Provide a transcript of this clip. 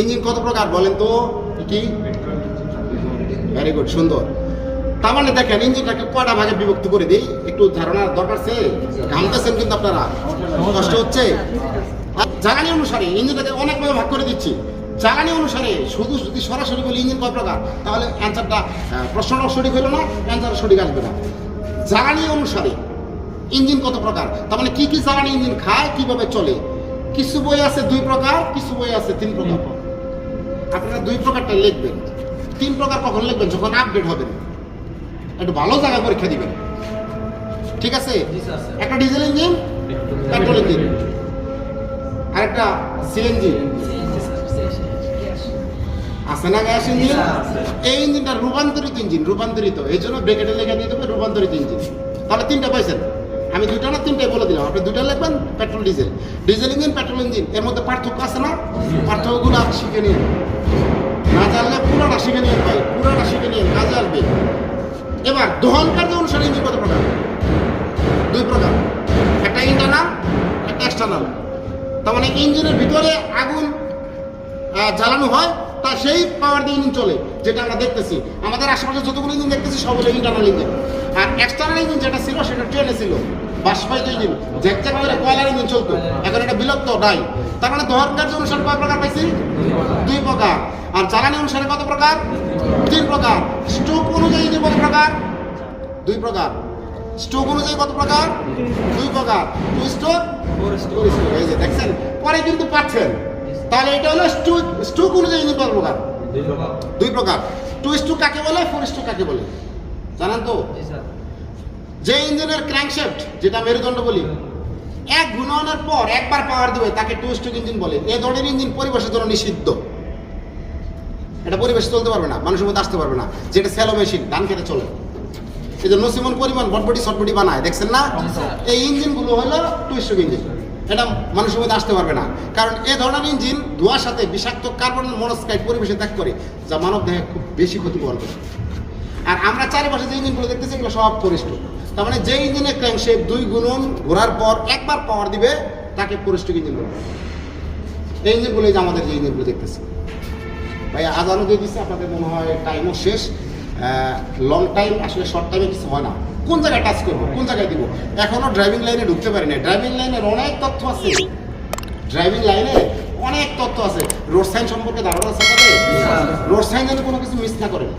Engine কত প্রকার বলেন তো? কি? ভেরি গুড সুন্দর। তার মানে দেখেন, ইঞ্জিনটাকে কয়টা ভাগে বিভক্ত করে দিই? একটু ধারণার দরকার আছে? ঘামতেছেন কিন্তু আপনারা। কষ্ট হচ্ছে? জ্বালানি অনুসারে ইঞ্জিনটাকে অনেকভাবে ভাগ করে দিচ্ছি। জ্বালানি অনুসারে শুধু যদি সরাসরি বলি ইঞ্জিন কয় প্রকার, তাহলে অ্যান্সারটা প্রশ্নটাও সঠিক হলো না অ্যান্সার সঠিক আসবে না। জ্বালানি অনুসারে ইঞ্জিন কত প্রকার? তার মানে কি কি জ্বালানি ইঞ্জিন খায়, কীভাবে চলে? কিছু বই আছে দুই প্রকার, কিছু বই আছে তিন প্রকার। আপনারা দুই প্রকারটা লিখবেন। তিন প্রকার কখন লিখবেন? যখন আপডেট হবেন একটু ভালো জায়গায় পরীক্ষা দিবেন। ঠিক আছে? একটা ডিজেল ইঞ্জিন পেট্রোল ইঞ্জিন আরেকটা সিএনজি আছে না গ্যাস ইঞ্জিন এই ইঞ্জিনটা রূপান্তরিত ইঞ্জিন রূপান্তরিত। এই জন্য ব্রেকেটে লেখা দিয়ে দেবে রূপান্তরিত ইঞ্জিন তাহলে তিনটা পাইছেন? আমি দুইটা না তিনটাই বলে দিলাম। আপনি দুইটা লিখবেন, petrol, diesel. Diesel engine, petrol engine, এর মধ্যে পার্থক্য আছে না? পার্থক্যগুলো আপনি শিখে নিন। না জানলে পুরোটা শিখে নিন ভাই, পুরোটা শিখে নিন, কাজে আসবে। এবার দহন কার্য অনুসারে ইঞ্জিন কত প্রকার? দুই প্রকার। একটা ইন্টারনাল একটা এক্সটার্নাল তার মানে ইঞ্জিনের ভিতরে আগুন জ্বালানো হয় সেই পাওয়ার দিয়ে ইঞ্জিন চলে যেটা আমরা দেখতেছি। আমাদের আশেপাশে যতগুলো ইঞ্জিন দেখতেছি সবগুলো ইন্টারনাল ইঞ্জিন আর এক্সটার্নাল ইঞ্জিন যেটা ছিল সেটা ট্রেনে ছিল। বাষ্পায়িত ইঞ্জিন জ্যাকজ্যাক করে কয়লার ইঞ্জিন চলতো। এখন এটা বিলুপ্ত নাই। তার মানে দহন কার্য অনুসারে কয় প্রকার পাইছি? দুই প্রকার। আর জ্বালানি অনুসারে কত প্রকার? তিন প্রকার। স্টোক অনুযায়ী ইঞ্জিন কত প্রকার? দুই প্রকার। স্টোক অনুযায়ী কত প্রকার? দুই প্রকার। টু স্টোক এই যে দেখছেন? পরে কিন্তু পাচ্ছেন। তাহলে এটা হলো স্টোক স্টোক অনুযায়ী ইঞ্জিন কত প্রকার? দুই প্রকার। টু স্টোক কাকে বলে? ফোর স্টোক কাকে বলে? জানেন তো? যে ইঞ্জিনের ক্র্যাঙ্কশ্যাফট যেটা মেরুদণ্ড বলি এক ঘূর্ণনের পর একবার পাওয়ার দেবে তাকে টু স্ট্রোক ইঞ্জিন বলে। এই ধরনের ইঞ্জিন পরিবেশের জন্য নিষিদ্ধ। এটা পরিবেশে চলতে পারবে না মানুষের মধ্যে আসতে পারবে না। যেটা স্যালো মেশিন ধান খেতে চলে। এই যে নসিমন পরিমাণ বটবটি সটবটি বানায় দেখছেন না? এই ইঞ্জিনগুলো হলো টু স্ট্রোক ইঞ্জিন। এটা মানুষের মধ্যে আসতে পারবে না। কারণ এ ধরনের ইঞ্জিন ধোঁয়ার সাথে বিষাক্ত কার্বন মনোক্সাইড পরিবেশে ত্যাগ করে, যা মানব দেহে খুব বেশি ক্ষতি বহন করে। আর আমরা চারিপাশে যে ইঞ্জিনগুলো দেখতেছি, এগুলো সব পরিষ্ট তার মানে যে ইঞ্জিনের ক্র্যাঙ্কশেপ দুই গুণন ঘোরার পর একবার পাওয়ার দিবে, তাকে পরিষ্ঠিক ইঞ্জিন বলবে এই ইঞ্জিনগুলো যে আমাদের যে ইঞ্জিনগুলো দেখতেছি। ভাই আজানও দিয়ে দিচ্ছে আপনাদের মনে হয় টাইমও শেষ। লং টাইম আসলে শর্ট টাইমে কিছু হয় না। কোন জায়গায় টাচ করব? কোন জায়গায় দিব? এখনও ড্রাইভিং লাইনে ঢুকতে পারি না ড্রাইভিং লাইনের অনেক তথ্য আছে। ড্রাইভিং লাইনে অনেক তথ্য আছে। রোড সাইন সম্পর্কে ধারণা আছে রোড সাইন যেন কোনো কিছু মিস না করেন।